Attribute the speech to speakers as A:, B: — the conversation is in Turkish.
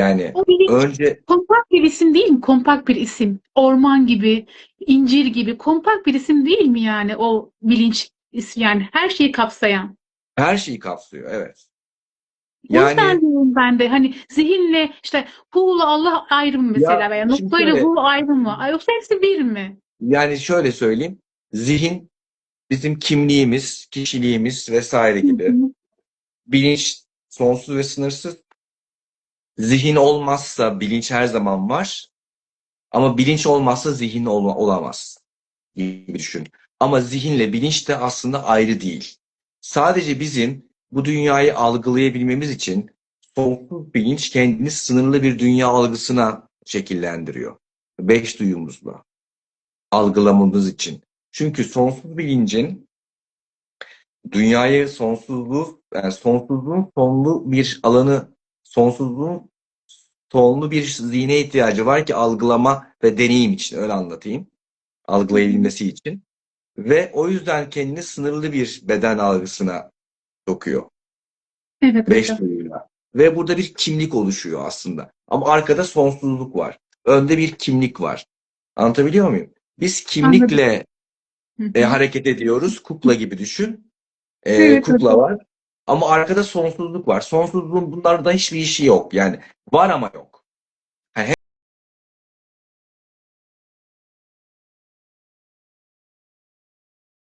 A: Yani
B: O bilinç
A: önce
B: kompakt bir isim değil mi? Kompakt bir isim. Orman gibi, incir gibi kompakt bir isim değil mi yani o bilinç is- yani her şeyi kapsayan.
A: her şeyi kapsıyor. Evet.
B: O yüzden
A: Yani
B: diyorum ben de hani zihinle işte hu'la Allah ayrı mı mesela
A: Ya,
B: veya noktayla
A: şöyle-
B: hu ayrı mı? Ay, Yoksa hepsi bir mi?
A: yani şöyle söyleyeyim. Zihin bizim kimliğimiz, kişiliğimiz vesaire gibi. Bilinç sonsuz ve sınırsız. Zihin olmazsa bilinç her zaman var. Ama bilinç olmazsa zihin olma- olamaz gibi düşün. Ama zihinle bilinç de aslında ayrı değil. Sadece bizim bu dünyayı algılayabilmemiz için sonsuz bilinç kendini sınırlı bir dünya algısına şekillendiriyor. Beş duyumuzla algılamamız için. Çünkü sonsuz bilincin dünyayı sonsuzluğu, yani sonsuzluğun sonlu bir alanı, sonsuzluğun sonlu bir zihne ihtiyacı var ki algılama ve deneyim için öyle anlatayım. Algılayabilmesi için. Ve o yüzden kendini sınırlı bir beden algısına sokuyor.
B: Evet
A: Beş duyuyla. Ve burada bir kimlik oluşuyor aslında. Ama arkada sonsuzluk var. Önde bir kimlik var. Anlatabiliyor muyum? Biz kimlikle e, hareket ediyoruz. Kukla gibi düşün. E,
B: Evet,
A: kukla var. Ama arkada sonsuzluk var. Sonsuzluğun bunlarda hiçbir işi yok. Yani var ama yok.